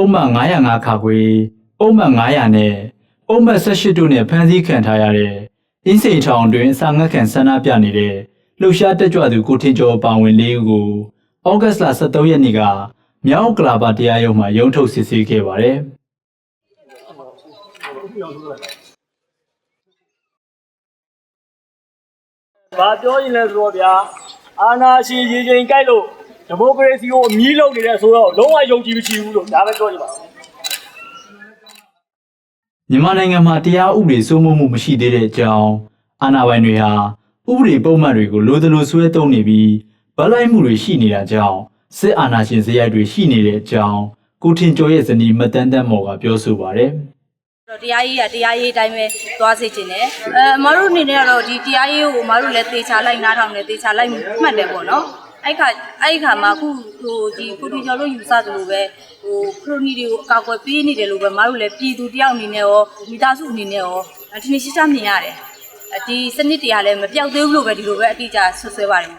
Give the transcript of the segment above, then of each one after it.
ပုံမှန်905ခါခွေပုံမှန်900နဲ့ပုံမှန်18တို့နဲ့ဖမ်းဆီးခံထားရတဲ့အင်းစိန်ထောင်တွင်အစာငတ်ခံဆန္ဒပြနေတဲ့လှုပ်ရှားတက်ကြွသူကိုထင်ကျော်ပါဝင်လေးဦးကိုဩဂတ်စ်လ23ရက်နေ့ကမြောက်ကလာပါတရားရုံးမှာရုံးထုတ်စစ်ဆေးခဲ့ပါတယ်။ဘာပြောရင်လဲဆိုတော့ဗျာအာနာရှင်ရေချိန်ကြိုက်လို့ ဒီမိုကရေစီကိုအမီးလုံးနေတဲ့ဆိုတော့လုံးဝယုံကြည်မရှိဘူးလို့ဒါပဲပြောချင်ပါတယ်မြန်မာနိုင်ငံမှာတရားဥပဒေစိုးမိုးမှုမရှိသေးတဲ့အကြောင်းအာဏာပိုင်တွေဟာဥပဒေပုံမှန်တွေကိုလိုသလိုဆွဲသုံးနေပြီးဗလိုက်မှုတွေရှိနေတာကြောင့်စစ်အာဏာရှင်စရိုက်တွေရှိနေတဲ့အကြောင်းကိုထင်ကျော်ရဲ့ဇနီးမတန်းတန်းမော်ကပြောဆိုပါတယ်တော့တရားရေးကတရားရေးအတိုင်းပဲသွားစေချင်တယ်အဲအမတို့အနေနဲ့ကတော့ဒီတရားရေးကိုအမတို့လည်းသေချာလိုက်နားထောင်တယ်သေချာလိုက်မှတ်တယ်ပေါ့နော် အဲ့ခါအဲ့ခါမှာအခုဟိုဒီကိုတီကျော်တို့ယူဆသလိုပဲဟိုခရိုနီတွေကိုအကာအကွယ်ပေးနေတယ်လို့ပဲအမတို့လည်းပြည်သူတယောက်အနေနဲ့ရောမိသားစုအနေနဲ့ရောဒီနေ့ရှိချမြင်ရတယ်ဒီစနစ်တရားလည်းမပြောက်သေးဘူးလို့ပဲဒီလိုပဲအတိအကျဆွဆွဲပါတယ်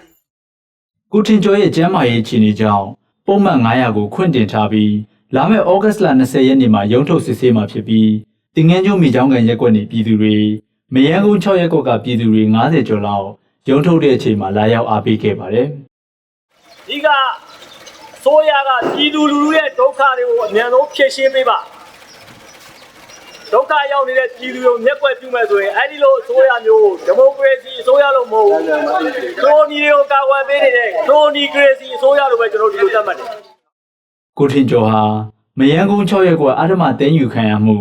ကိုထင်ကျော်ရဲ့ကျမ်းမာရေးအခြေအနေကြောင့်ပုံမှန်900ကိုခွင့်တင်ထားပြီးလာမယ့်ဩဂတ်စ်လ20ရက်နေ့မှာရုံးထုတ်စစ်ဆေးမှာဖြစ်ပြီးတင်ငန်းကျုံမိချောင်းကန်ရက်ကွက်နေပြည်သူတွေမယန်းကုန်း6ရက်ကွက်ကပြည်သူတွေ90ကျော်လောက်ရုံးထုတ်တဲ့အချိန်မှာလာရောက်အားပေးခဲ့ပါတယ် ဒီကဆိုးရကပြည်သူလူထုရဲ့ဒုက္ခတွေကိုအမြန်ဆုံးဖြေရှင်းပေးပါဒုက္ခရောက်နေတဲ့ပြည်သူတွေကိုမျက်ကွယ်ပြုမဲ့ဆိုရင်အဲ့ဒီလိုအစိုးရမျိုးဒီမိုကရေစီအစိုးရလို့မဟုတ်ဘူးခရိုနီတွေကိုကာကွယ်ပေးနေတဲ့ခရိုနီကရေစီအစိုးရလို့ပဲကျွန်တော်ဒီလိုသတ်မှတ်တယ်ကိုထင်ကျော်ဟာမယန်းကုန်း6ရက်ကွက်အာဓမသိမ်းယူခံရမှု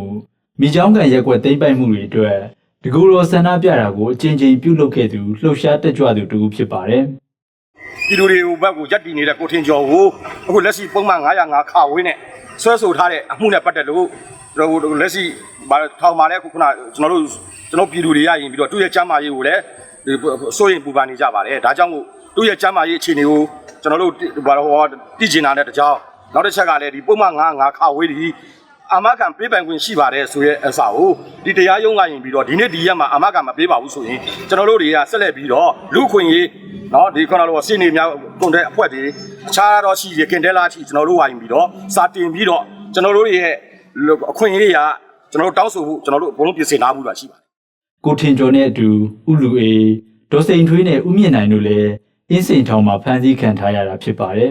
မိချောင်းကန်ရက်ကွက်သိမ်းပိုက်မှုတွေအတွက်တကူတော်ဆန္ဒပြတာကိုအကြိမ်ကြိမ်ပြုလုပ်ခဲ့သူလှုပ်ရှားတက်ကြွသူတူဖြစ်ပါတယ် ပြည်သူတွေကိုဘက်ကိုရက်တည်နေတဲ့ကိုထင်ကျော်ကိုအခုလက်ရှိပုံမှန်905ခါဝင်းနဲ့ဆွဲဆိုထားတဲ့အမှုနဲ့ပတ်သက်လို့ကျွန်တော်တို့လက်ရှိဘာထောင်มาလဲအခုခုနကျွန်တော်တို့ကျွန်တော်ပြည်သူတွေရရင်ပြီးတော့သူ့ရဲ့ကျမ်းမာရေးကိုလည်းဒီစိုးရင်ပူပန်နေကြပါတယ်ဒါကြောင့်မို့သူ့ရဲ့ကျမ်းမာရေးအခြေအနေကိုကျွန်တော်တို့ဘာလို့ဟောတည်ကျင်တာတဲ့တကြောင်နောက်တစ်ချက်ကလည်းဒီပုံမှန်905ခါဝေးဒီ အာမခံပေးပိုင်ခွင့်ရှိပါတယ်ဆိုရဲအစားကိုဒီတရားရုံးကရင်ပြီးတော့ဒီနေ့ဒီရက်မှာအာမခံမပေးပါဘူးဆိုရင်ကျွန်တော်တို့တွေကဆက်လက်ပြီးတော့လူခွင့်ရေးနော်ဒီခုနလိုစီနေများကုန်တဲ့အဖွဲ့တွေအခြားတော့ရှိရခင်တဲလာရှိကျွန်တော်တို့ဝိုင်းပြီးတော့စာတင်ပြီးတော့ကျွန်တော်တို့ရဲ့အခွင့်အရေးတွေကကျွန်တော်တို့တောင်းဆိုဖို့ကျွန်တော်တို့အကုန်လုံးပြင်ဆင်ထားမှုတာရှိပါတယ်ကိုထင်ကျော်နဲ့အတူဥလူအေဒေါ်စိန်ထွေးနဲ့ဥမြင့်နိုင်တို့လည်းအင်းစိန်ထောင်မှာဖမ်းဆီးခံထားရတာဖြစ်ပါတယ်